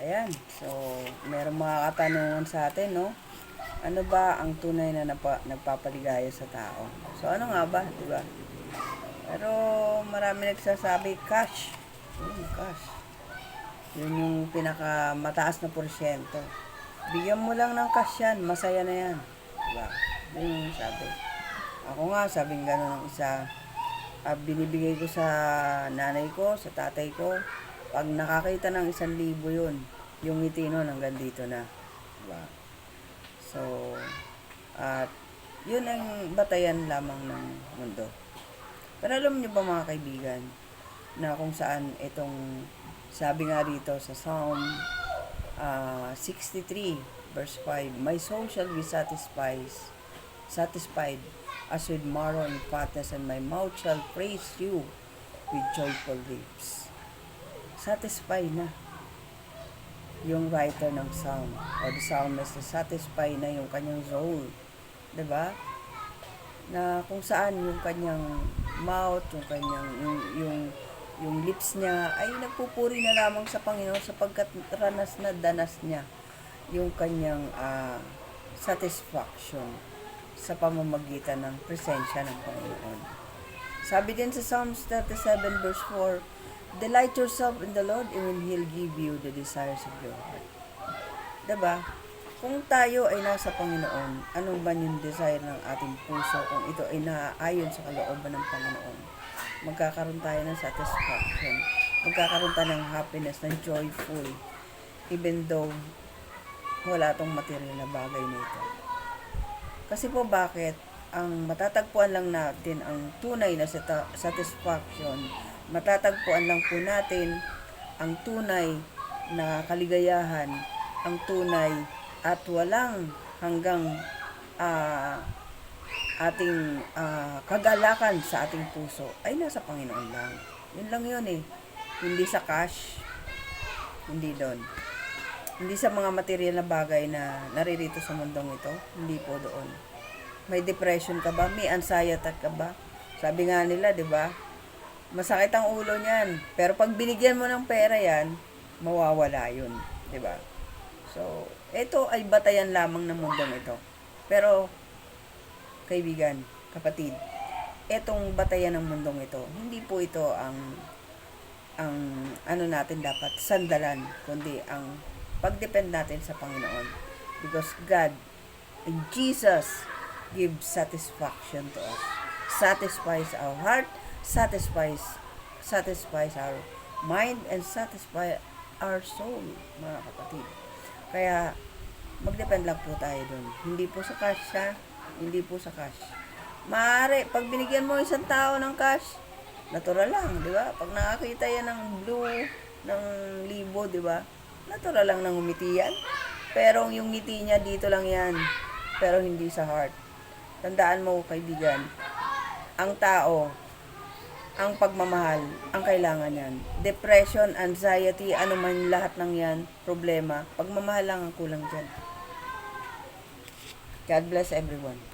Ayan. So, meron mga katanungan sa atin, no? Ano ba ang tunay na napa, nagpapaligaya sa tao? So, ano nga ba, di ba? Pero, marami nagsasabi, cash. Yun, cash. Yun yung pinaka mataas na porsyento. Bigyan mo lang ng cash yan, masaya na yan. Diba? Yun yung sabi. Ako nga, sabing gano'n ng isa, ah, binibigay ko sa nanay ko, sa tatay ko, pag nakakita ng isang libo yun, yung ngiti nun hanggang dito na. Diba? So, at yun ang batayan lamang ng mundo. Pero alam niyo ba mga kaibigan, na kung saan itong sabi nga rito sa Psalm ah, 63 verse 5, My soul shall be satisfied, satisfied as with marrow and fatness, and my mouth shall praise you with joyful lips. Satisfied na yung writer ng psalm o the psalmist na satisfy na yung kanyang soul. ba? Na kung saan yung kanyang mouth, yung kanyang yung yung, yung lips niya ay nagpupuri na lamang sa Panginoon sapagkat ranas na danas niya yung kanyang ah, satisfaction sa pamamagitan ng presensya ng Panginoon. Sabi din sa Psalms 37 verse 4, Delight yourself in the Lord and He'll give you the desires of your heart. Diba? Kung tayo ay nasa Panginoon, anong ba yung desire ng ating puso kung ito ay naaayon sa kalooban ng Panginoon? Magkakaroon tayo ng satisfaction. Magkakaroon tayo ng happiness, ng joyful. Even though wala tong material na bagay nito. Kasi po bakit ang matatagpuan lang natin ang tunay na satisfaction, matatagpuan lang po natin ang tunay na kaligayahan, ang tunay at walang hanggang ah, ating ah, kagalakan sa ating puso ay nasa Panginoon lang. Yun lang yun eh. Hindi sa cash, hindi doon. Hindi sa mga material na bagay na naririto sa mundong ito, hindi po doon. May depression ka ba? May anxiety ka ba? Sabi nga nila, 'di ba? Masakit ang ulo niyan. Pero pag binigyan mo ng pera 'yan, mawawala 'yun, 'di ba? So, ito ay batayan lamang ng mundong ito. Pero kaibigan, kapatid, etong batayan ng mundong ito, hindi po ito ang ang ano natin dapat sandalan, kundi ang pagdepend natin sa Panginoon. Because God and Jesus gives satisfaction to us. Satisfies our heart, satisfies satisfies our mind, and satisfy our soul, mga kapatid. Kaya, mag-depend lang po tayo dun. Hindi po sa cash ha, hindi po sa cash. Maaari, pag binigyan mo isang tao ng cash, natural lang, di ba? Pag nakakita yan ng blue, ng libo, di ba? Natural lang nang umiti yan. Pero yung ngiti niya dito lang yan. Pero hindi sa heart. Tandaan mo, kaibigan, ang tao, ang pagmamahal, ang kailangan yan. Depression, anxiety, ano man lahat ng yan, problema, pagmamahal lang ang kulang dyan. God bless everyone.